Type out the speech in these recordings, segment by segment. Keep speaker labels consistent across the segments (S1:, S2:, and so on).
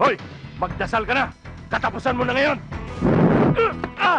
S1: Hoy! Magdasal ka na! Katapusan mo na ngayon! Ah!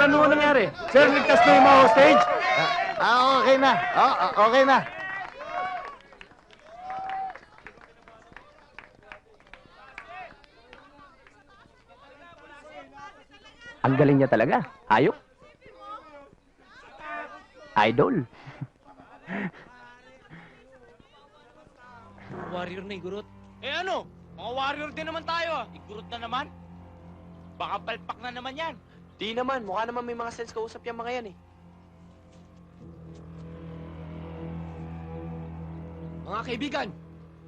S1: Ano ang nangyari? Sir, ligtas na yung mga hostage?
S2: Ah, okay na. Ah, ah, okay na.
S3: Ang galing niya talaga. Ayok. Idol.
S4: Warrior na igurot. Eh ano? Mga warrior din naman tayo ah. Igurot na naman. Baka palpak na naman yan.
S5: Di naman, mukha naman may mga sense kausap yung mga yan eh.
S6: Mga kaibigan,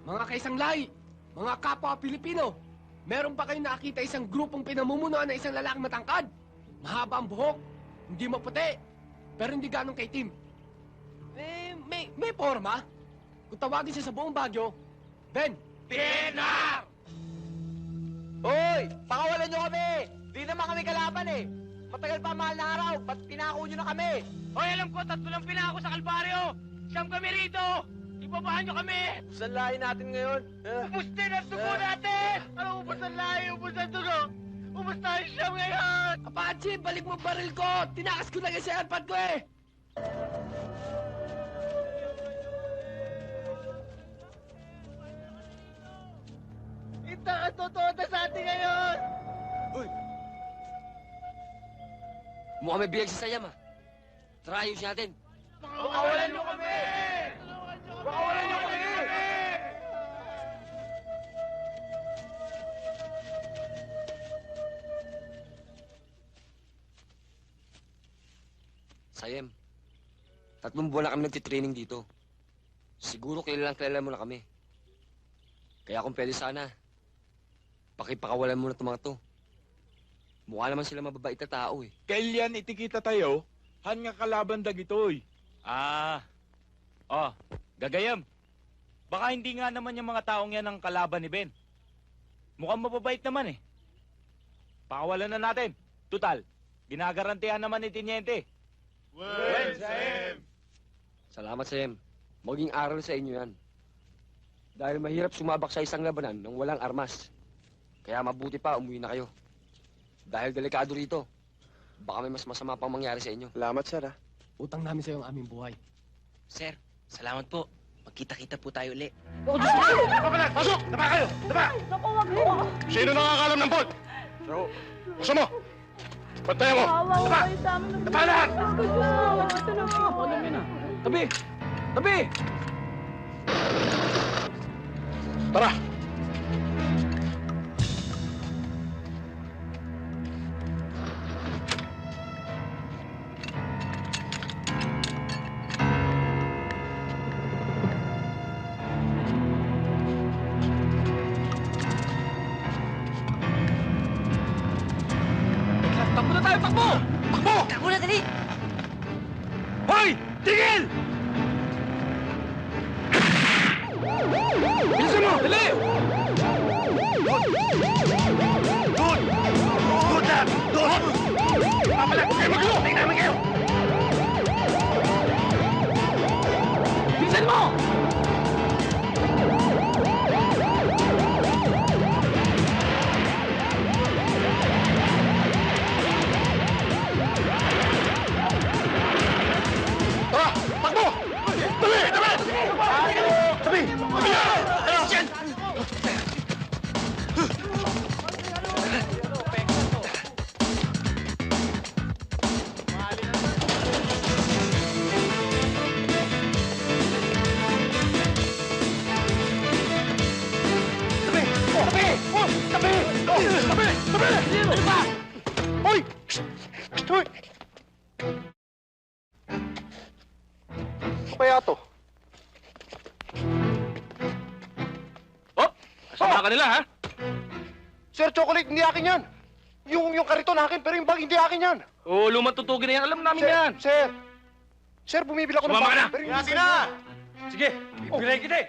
S6: mga kaisang lahi, mga kapwa Pilipino, meron pa kayong nakita isang grupong pinamumunuan ng isang lalaking matangkad? Mahaba ang buhok, hindi maputi, pero hindi ganong kay Tim. Eh, may, may forma. Kung tawagin siya sa buong Bagyo, Ben,
S4: Tenar!
S5: Hoy! Pakawalan nyo kami! Di naman kami kalaban eh! Matagal pa ang mahal na araw, ba't pinako nyo na kami?
S4: Hoy, alam ko, tatlo lang pinako sa Kalbaryo. Siyam kami rito. Ibabahan nyo kami.
S5: Saan lahi natin ngayon? Ah,
S4: Ubustin ang dugo natin. Ano ubus ang lahi, ubus ang dugo. Ubus tayo siyam ngayon.
S6: Apache, balik mo baril ko! Tinakas ko na kasi ang airpod ko eh!
S4: Ito ang totoo na sa atin ngayon.
S5: Mukhang may biyag sa sayam ah. Tara, ayusin natin.
S4: Pakawalan nyo kami. Pakawalan nyo kami.
S5: Sayem, tatlong buwan na kami nagtitraining dito. Siguro kilalang kilala mo na kami. Kaya kung pwede sana, pakipakawalan mo na itong mga to. Mukha naman sila mababait na tao eh.
S7: Kailan itikita tayo? Han nga kalaban dagitoy.
S4: Ah. Oh, gagayam. Baka hindi nga naman yung mga taong yan ang kalaban ni Ben. Mukhang mababait naman eh. Pakawalan na natin. Tutal, ginagarantihan naman ni Tiniente.
S7: Well, Sam!
S5: Salamat, Sayem. Maging aral sa inyo yan. Dahil mahirap sumabak sa isang labanan ng walang armas. Kaya mabuti pa umuwi na kayo. Dahil delikado rito. Baka may mas masama pang mangyari sa inyo. Salamat, sir. ah.
S6: Utang namin sa'yo ang aming buhay.
S8: Sir, salamat po. Magkita-kita po tayo uli.
S1: Kapalan, pasok! Taba kayo! Taba! Sino nakakalam ng bolt? Gusto mo? Pantayan mo! Taba! Taba lahat!
S6: Tabi! Tabi!
S1: Tara! Hei, Pak Mo! Pak Mo! Kat mana tadi? Hoi! Tinggil! Bila semua? Tidak!
S6: Ano ba?
S1: Hoy! Hoy! Kaya to? Oh! Kasama ka nila, ha? Sir Chocolate, hindi akin yan. Yung, yung kariton akin, pero yung bag hindi akin yan.
S9: Oo, oh, lumang na yan. Alam namin
S1: Sir,
S9: yan.
S1: sir. Sir, bumibila ko ng
S9: Sumama ka na.
S1: pero Sige na!
S9: Sige, bibigay kita eh.